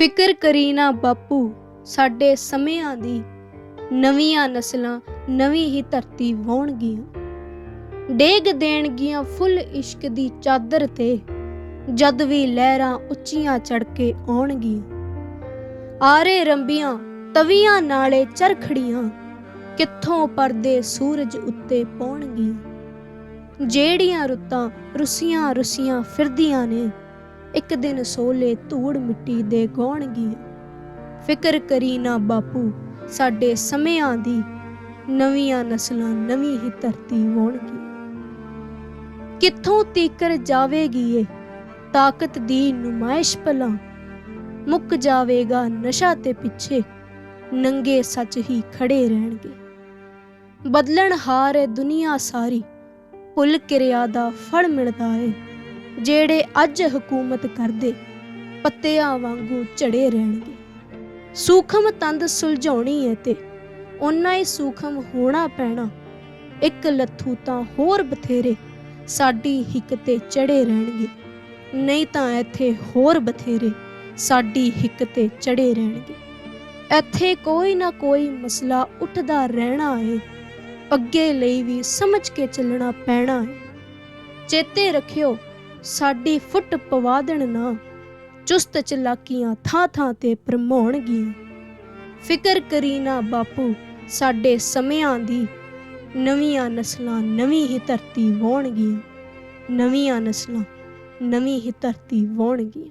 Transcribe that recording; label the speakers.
Speaker 1: ਫਿਕਰ ਕਰੀ ਨਾ ਬਾਪੂ, ਸਾਡੇ ਸਮਿਆਂ ਦੀ ਨਵੀਆਂ ਨਸਲਾਂ ਨਵੀਂ ਹੀ ਧਰਤੀ ਵਾਉਣਗੀਆਂ। ਡੇਗ ਦੇਣਗੀਆਂ ਫੁੱਲ ਇਸ਼ਕ ਦੀ ਚਾਦਰ ਤੇ, ਜਦ ਵੀ ਲਹਿਰਾਂ ਉੱਚੀਆਂ ਚੜ ਕੇ ਆਉਣਗੀਆਂ। ਆਰੇ ਰੰਬੀਆਂ, ਤਵੀਆਂ ਨਾਲੇ ਚਰਖੜੀਆਂ ਕਿੱਥੋਂ ਪਰਦੇ ਸੂਰਜ ਉੱਤੇ ਪਾਉਣਗੀਆਂ। ਜਿਹੜੀਆਂ ਰੁੱਤਾਂ ਰੁਸੀਆਂ ਰੁਸੀਆਂ ਫਿਰਦੀਆਂ ਨੇ ਇੱਕ ਦਿਨ ਸੋਲੇ ਧੂੜ ਮਿੱਟੀ ਦੇ ਗਾਉਣਗੀਆਂ ਫਿਕਰ ਕਰੀ ਨਾ ਬਾਪੂ, ਸਾਡੇ ਸਮਿਆਂ ਦੀ ਨਵੀਆਂ ਨਸਲਾਂ ਨਵੀਂ ਹੀ ਧਰਤੀ ਵਾਉਣਗੀਆਂ ਕਿੱਥੋਂ ਤੀਕਰ ਜਾਵੇਗੀ ਇਹ ਤਾਕਤ ਦੀ ਨੁਮਾਇਸ਼ ਭਲਾ? ਮੁੱਕ ਜਾਵੇਗਾ ਨਸ਼ਾ ਤੇ ਪਿੱਛੇ, ਨੰਗੇ ਸੱਚ ਹੀ ਖੜੇ ਰਹਿਣਗੇ। ਬਦਲਣ ਹਾਰ ਏ ਦੁਨੀਆ ਸਾਰੀ ਭੁੱਲ ਕਿਰਿਆ ਦਾ ਫਲ ਮਿਲਦਾ ਏ। ਜਿਹੜੇ ਅੱਜ ਹਕੂਮਤ ਕਰਦੇ, ਪੱਤਿਆਂ ਵਾਂਗੂ ਝੜੇ ਰਹਿਣਗੇ। ਸੂਖਮ ਤੰਦ ਸੁਲਝਾਉਣੀ ਹੈ ਤੇ ਓਨਾ ਹੀ ਸੂਖਮ ਹੋਣਾ ਪੈਣਾ। ਇੱਕ ਲੱਥੂ ਤਾਂ ਹੋਰ ਬਥੇਰੇ, ਸਾਡੀ ਹਿੱਕ ਤੇ ਚੜੇ ਰਹਿਣਗੇ। ਨਹੀਂ ਤਾਂ ਇੱਥੇ ਹੋਰ ਬਥੇਰੇ, ਸਾਡੀ ਹਿੱਕ ਤੇ ਚੜੇ ਰਹਿਣਗੇ। ਇੱਥੇ ਕੋਈ ਨਾ ਕੋਈ ਮਸਲਾ ਉੱਠਦਾ ਰਹਿਣਾ ਏ। ਅੱਗੇ ਲਈ ਵੀ ਸਮਝ ਕੇ ਚੱਲਣਾ ਪੈਣਾ ਏ। ਚੇਤੇ ਰੱਖਿਓ ਸਾਡੀ ਫੁੱਟ ਪਵਾ ਦੇਣ ਨਾ। ਚੁਸਤ ਚਲਾਕੀਆਂ ਥਾਂ ਥਾਂ ਤੇ ਭਰਮਾਉਣਗੀਆਂ ਫਿਕਰ ਕਰੀ ਨਾ ਬਾਪੂ, ਸਾਡੇ ਸਮਿਆਂ ਦੀ ਨਵੀਆਂ ਨਸਲਾਂ ਨਵੀਂ ਹੀ ਧਰਤੀ ਵਾਉਣਗੀਆਂ। ਨਵੀਆਂ ਨਸਲਾਂ ਨਵੀਂ ਹੀ ਧਰਤੀ ਵਾਉਣਗੀਆਂ।